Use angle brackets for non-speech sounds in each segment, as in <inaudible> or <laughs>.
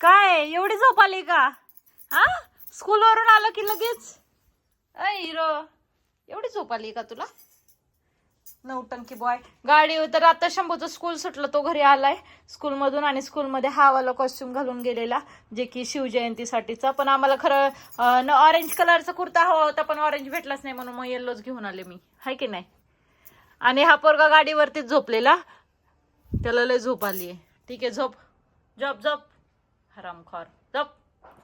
काय एवढी झोप आली का? हा? स्कूलवरून आलं की लगेच? अय हिरो एवढी झोप आली का तुला? नौटंकी बॉय गाडी तर आता शंभूचं स्कूल सुटलं तो घरी आलाय. स्कूलमधून आणि स्कूलमध्ये हा वाला कॉस्ट्युम घालून गेलेला जे की शिवजयंतीसाठीचा पण आम्हाला खरं अं, न ऑरेंज कलरचा कुर्ता हवा होता पण ऑरेंज भेटलाच नाही म्हणून मग येल्लोच घेऊन आले मी. हाय की नाही? आणि हा पोरगा गाडीवरतीच झोपलेला. त्याला लय झोप आली आहे ठीक आहे झोप. झोप झोप. हरामखोर. जप.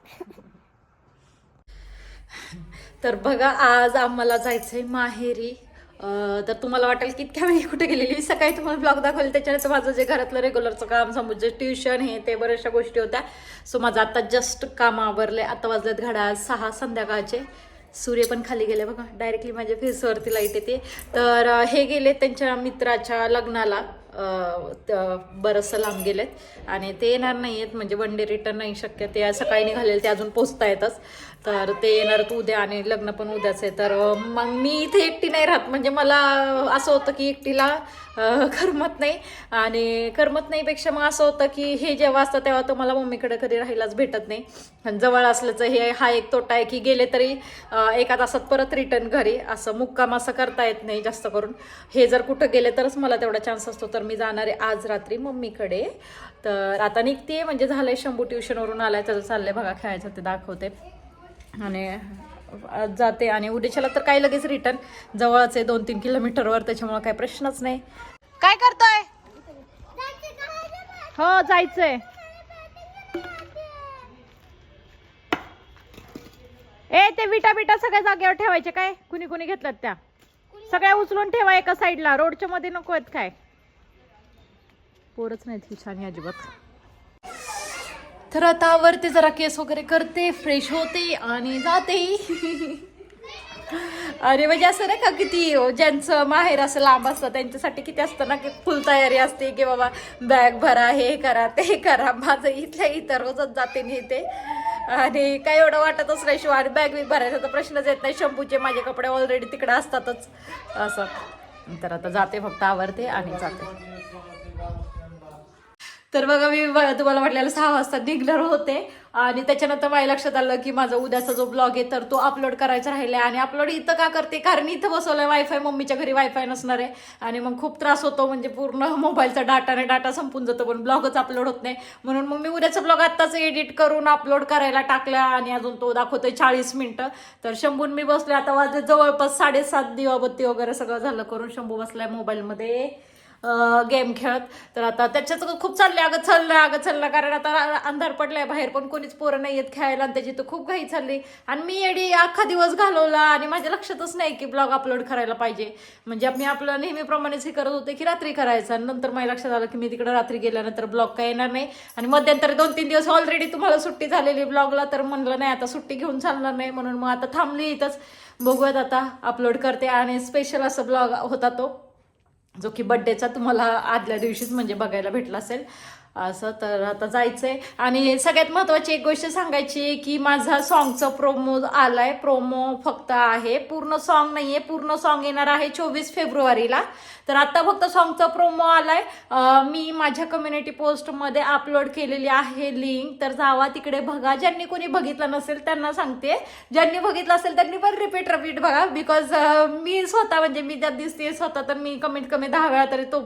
<laughs> तर बघा आज आम्हाला जायचंय माहेरी. तर तुम्हाला वाटेल की इतक्या वेळी कुठे गेलेली? सकाळी तुम्हाला ब्लॉग दाखवले त्याच्यानंतर माझं जे घरातलं रेग्युलरचं काम समजा ट्युशन हे ते बऱ्याचशा गोष्टी होत्या. सो माझं आता जस्ट काम आवरले. आता वाजलेत घड्याळ सहा संध्याकाळचे. सूर्य पण खाली गेले बघा. डायरेक्टली माझ्या फेसवरती लाइट येते. तर हे गेले त्यांच्या मित्राच्या लग्नाला. बरंचसं लांब गेलेत. आणि ते येणार नाही आहेत म्हणजे वन डे रिटर्न नाही शक्य. ते सकाळी निघालेले ते अजून पोचता येतच. तर ते येणार तू उद्या आणि लग्न पण उद्याच आहे. तर मग मी इथे एकटी नाही राहत. म्हणजे मला असं होतं की एकटीला <laughs> करमत नाही. आणि करमत नाहीपेक्षा मग असं होतं की हे जेव्हा असतं तेव्हा तुम्हाला मम्मीकडे कधी राहायलाच भेटत नाही. आणि जवळ असल्याचं हे हा एक तोटा आहे की गेले तरी एका तासात परत रिटर्न घरी. असं मुक्काम असं करता येत नाही जास्त करून. हे जर कुठं गेले तरच मला तेवढा चान्स असतो. तर मी जाणार आहे आज रात्री मम्मीकडे. तर आता निघते म्हणजे झालंय शंभू ट्युशनवरून आलाय. त्याचं चाललंय बघा खेळायचं ते दाखवते. आणि जाते आणि उद्याच्याला तर काय लगेच रिटर्न जवळच आहे दोन तीन किलोमीटरवर त्याच्यामुळे काय प्रश्नच नाही. काय करतोय? हो जायचंय. ए ते विटा बिटा सगळ्या जागेवर ठेवायचे काय? कुणी कुणी घेतल्यात त्या? सगळ्या उचलून ठेवा एका साईडला रोडच्या मध्ये नको आहेत काय? पोरच नाहीत ही छान अजिबात. तर आता वरती जरा केस वगैरे करते फ्रेश होते आणि जाते. अरे म्हणजे असं नाही का किती ज्यांचं माहेर असं लांब असतं त्यांच्यासाठी किती असतं ना की फुल तयारी असते की बाबा बॅग भरा हे करा ते करा. माझं इथल्या इथं रोजच जाते नेते आणि काय एवढं वाटतच नाही शिवाय आणि बॅग बी भरायचा तर प्रश्नच येत नाही. शंभूचे माझे कपडे ऑलरेडी तिकडे असतातच. असं. तर आता जाते फक्त आवरते आणि जाते. तर बघा मी तुम्हाला म्हटलेलं सहा वाजता निघणार होते. आणि त्याच्यानंतर माझ्या लक्षात आलं की माझा उद्याचा जो ब्लॉग आहे तर तो अपलोड करायचा राहिला आणि अपलोड इथं का करते? कारण इथं बसवलंय वायफाय मम्मीच्या घरी वायफाय नसणार आहे. आणि मग खूप त्रास होतो म्हणजे पूर्ण <laughs> मोबाईलचा डाटा आणि डाटा संपून जातो पण ब्लॉगच अपलोड होत नाही. म्हणून मग मी उद्याचा ब्लॉग आत्ताच एडिट करून अपलोड करायला टाकला आणि अजून तो दाखवतोय चाळीस मिनटं. तर शंभून मी बसले. आता वाजले जवळपास साडेसात दिवाबत्ती वगैरे सगळं झालं करून शंभू बसलाय मोबाईलमध्ये गेम खेळत. तर आता त्याच्याच खूप चाललंय. अगं चाललं अगं चाललं कारण आता अंधार पडलाय बाहेर पण कोणीच पोरं नाही येत खेळायला आणि त्याची तर खूप घाई चालली. आणि मी एडी अख्खा दिवस घालवला आणि माझ्या लक्षातच नाही की ब्लॉग अपलोड करायला पाहिजे. म्हणजे मी आपलं नेहमीप्रमाणेच हे करत होते की रात्री करायचं. आणि नंतर माझ्या लक्षात आलं की मी तिकडे रात्री गेल्यानंतर ब्लॉग काय येणार नाही. आणि मध्यंतरी दोन तीन दिवस ऑलरेडी तुम्हाला सुट्टी झालेली ब्लॉगला तर म्हणलं नाही आता सुट्टी घेऊन चालणार नाही. म्हणून मग आता थांबली इथंच. बघूयात आता अपलोड करते. आणि स्पेशल असं ब्लॉग होता तो. जो की बड्डेचा तुम्हाला आदल्या दिवशीच म्हणजे बघायला भेटला असेल. असं तर आता जायचंय. आणि सगळ्यात महत्वाची एक गोष्ट सांगायची की माझा सॉन्गचा प्रोमो आलाय. प्रोमो फक्त आहे. पूर्ण सॉन्ग नाहीये. पूर्ण सॉन्ग येणार आहे चोवीस फेब्रुवारीला. तर आता फक्त सॉन्गचा प्रोमो आलाय. आहे मी माझ्या कम्युनिटी पोस्टमध्ये अपलोड केलेली आहे लिंक तर जावा तिकडे बघा. ज्यांनी कोणी बघितलं नसेल त्यांना सांगते. ज्यांनी बघितलं असेल त्यांनी पण रिपीट रिपीट बघा. बिकॉज मी स्वतः म्हणजे मी त्यात दिसते स्वतः तर मी कमीत कमी दहा वेळा तरी तो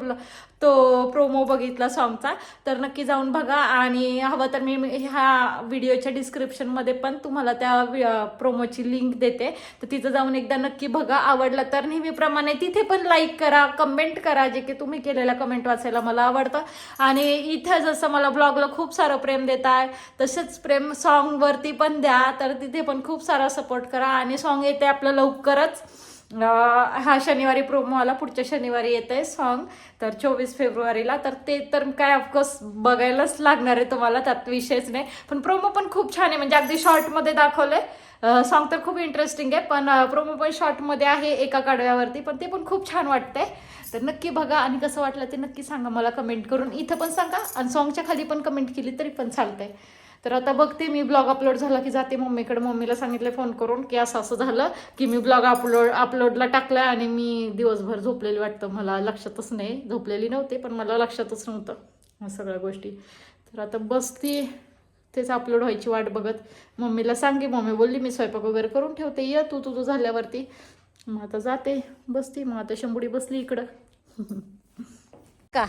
तो प्रोमो बघितला सॉन्गचा तर नक्की जाऊन बघा आणि हवं तर मी ह्या व्हिडिओच्या डिस्क्रिप्शनमध्ये पण तुम्हाला त्या प्रोमोची लिंक देते. तर तिथं जाऊन एकदा नक्की बघा. आवडलं तर नेहमीप्रमाणे तिथे पण लाईक करा कमेंट करा जे की तुम्ही केलेला कमेंट वाचायला मला आवडतं. आणि इथं जसं मला ब्लॉगला खूप सारं प्रेम देत आहे तसेच प्रेम सॉन्गवरती पण द्या. तर तिथे पण खूप सारा सपोर्ट करा. आणि सॉन्ग येते आपलं लवकरच. हा शनिवारी प्रोमो आला पुढच्या शनिवारी येत आहे सॉन्ग तर चोवीस फेब्रुवारीला तर ते तर काय ऑफकोर्स बघायलाच लागणार आहे तुम्हाला त्यात विषयच नाही. पण प्रोमो पण खूप छान आहे म्हणजे अगदी शॉर्टमध्ये दाखवलंय. सॉन्ग तर खूप इंटरेस्टिंग आहे पण प्रोमो पण शॉर्टमध्ये आहे एका कडव्यावरती पण ते पण खूप छान वाटतंय. तर नक्की बघा आणि कसं वाटलं ते नक्की सांगा मला कमेंट करून. इथं पण सांगा आणि सॉन्गच्या खाली पण कमेंट केली तरी पण चालतंय. तर आता बघते मी ब्लॉग अपलोड झाला की जाते मम्मीकडे. मम्मीला सांगितलं फोन करून की असं असं झालं की मी ब्लॉग अपलोड अपलोडला टाकला आणि मी दिवसभर झोपलेली वाटतं. मला लक्षातच नाही. झोपलेली नव्हते पण मला लक्षातच नव्हतं ह्या सगळ्या गोष्टी. तर आता बसते. तेच अपलोड व्हायची वाट बघत. मम्मीला सांगे मम्मी बोलली मी स्वयंपाक वगैरे करून ठेवते. ये तू तुझं झाल्यावरती. मग आता जाते बसती. मग आता शंभुडी बसली इकडं. का?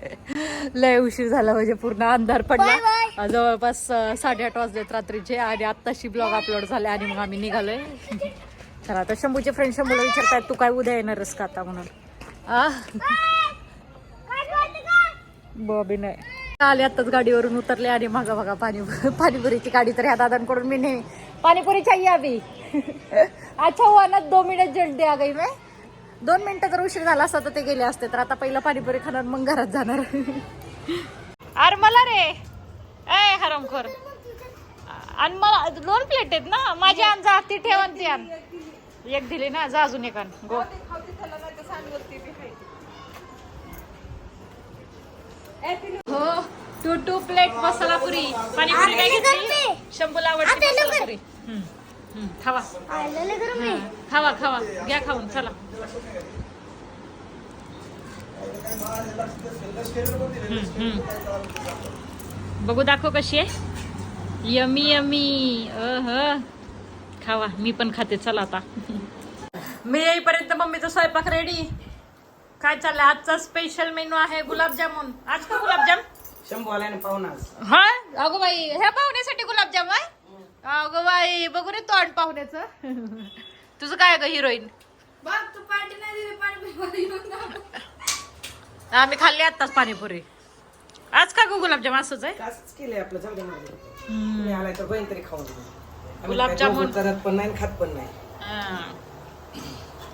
<laughs> लय उशीर झाला म्हणजे पूर्ण अंधार पडला. जवळपास साडेआठ वाजलेत रात्रीचे आणि आत्ताशी ब्लॉग अपलोड झाले आणि मग आम्ही निघालोय. <laughs> चला आता शंभूचे फ्रेंड शंभूला विचारतायत तू काय उद्या येणारस का आता? म्हणून. आ? बॉबी नाही. आले आत्ताच गाडीवरून उतरले आणि मागा बघा पाणी <laughs> पाणीपुरीची गाडी तर ह्या दादांकडून मी नेहमी पाणीपुरी चाहिए अभी अच्छा हुआ ना दो मिनिट जल्दी आ गई मैं दोन मिनिटं जर उशीर झाला असता तर ते गेले असते तर आता पहिलं पाणीपुरी खाणार मग घरात जाणार. अरे मला रे. ए हरमखोर. आणि मला दोन प्लेट आहेत ना? माझी आण जा ती ठेव आणि ती आण. एक दिली ना जा अजून एक आण. गो. हो two two plate masala puri. Panipuri काय घेतली. शंभूला आवडते मसाला पुरी. खावा. खावा खावा. घ्या खाऊन चला. बघू दाखव कशी आहे. Yummy yummy. अह खावा. मी पण खाते चला आता. मी येईपर्यंत मम्मीचा स्वयंपाक रेडी काय चाललंय? आजचा स्पेशल मेनू आहे गुलाबजामुन. आज का गुलाबजाम? शंभू आलाय ना पाहुणाच हा अगो बाई ह्या पाहुण्यासाठी गुलाबजाम आहे अगो बाई बघू रे तोंड पाहुण्याचं. तुझं काय ग हिरोईन? आम्ही खाल्ली आत्ताच पाणीपुरी. आज का ग गुलाबजाम असंच आहे? असंच केलंय आपलं जाऊ दे मला. तुम्ही आलाय तर बहीण तरी खाऊन घे. आम्ही गुलाबजामुन. काय दोघं करत पण नाही आणि खात पण नाही. हा.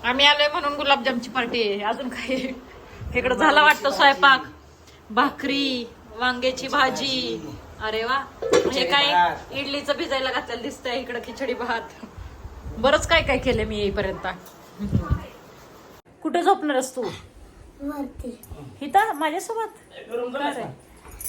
आम्ही आलोय म्हणून गुलाबजामची पार्टी आहे. अजून काय इकडं झाला वाटतं स्वयंपाक. भाकरी वांग्याची भाजी. अरे वा. हे काय. इडलीचं भिजायला घातलेलं दिसतंय इकडं खिचडी भात. बरंच काय काय केलं मी येईपर्यंत. कुठे झोपणारस तू? इथं माझ्यासोबत.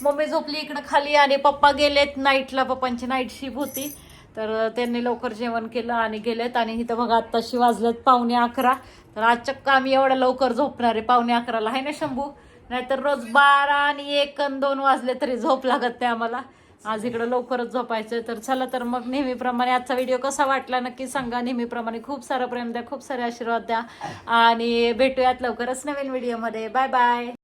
मम्मी झोपली इकडे खाली आणि पप्पा गेलेत नाईटला. पप्पांची नाईट शिफ्ट होती. तर त्यांनी लवकर जेवण केलं आणि गेलेत आणि इथं बघा आत्ताशी वाजलेत पावणे अकरा. तर आज चक्क आम्ही एवढ्या लवकर झोपणार आहे. पावणे अकराला आहे ना शंभू? नाहीतर रोज बारा आणि एक दोन वाजले तरी झोप लागत नाही आम्हाला. आज इकडं लवकरच झोपायचं तर चला तर मग नेहमीप्रमाणे आजचा व्हिडिओ कसा वाटला नक्की सांगा. नेहमीप्रमाणे खूप सारं प्रेम द्या खूप सारे आशीर्वाद द्या. आणि भेटूयात लवकरच नवीन व्हिडिओमध्ये बाय बाय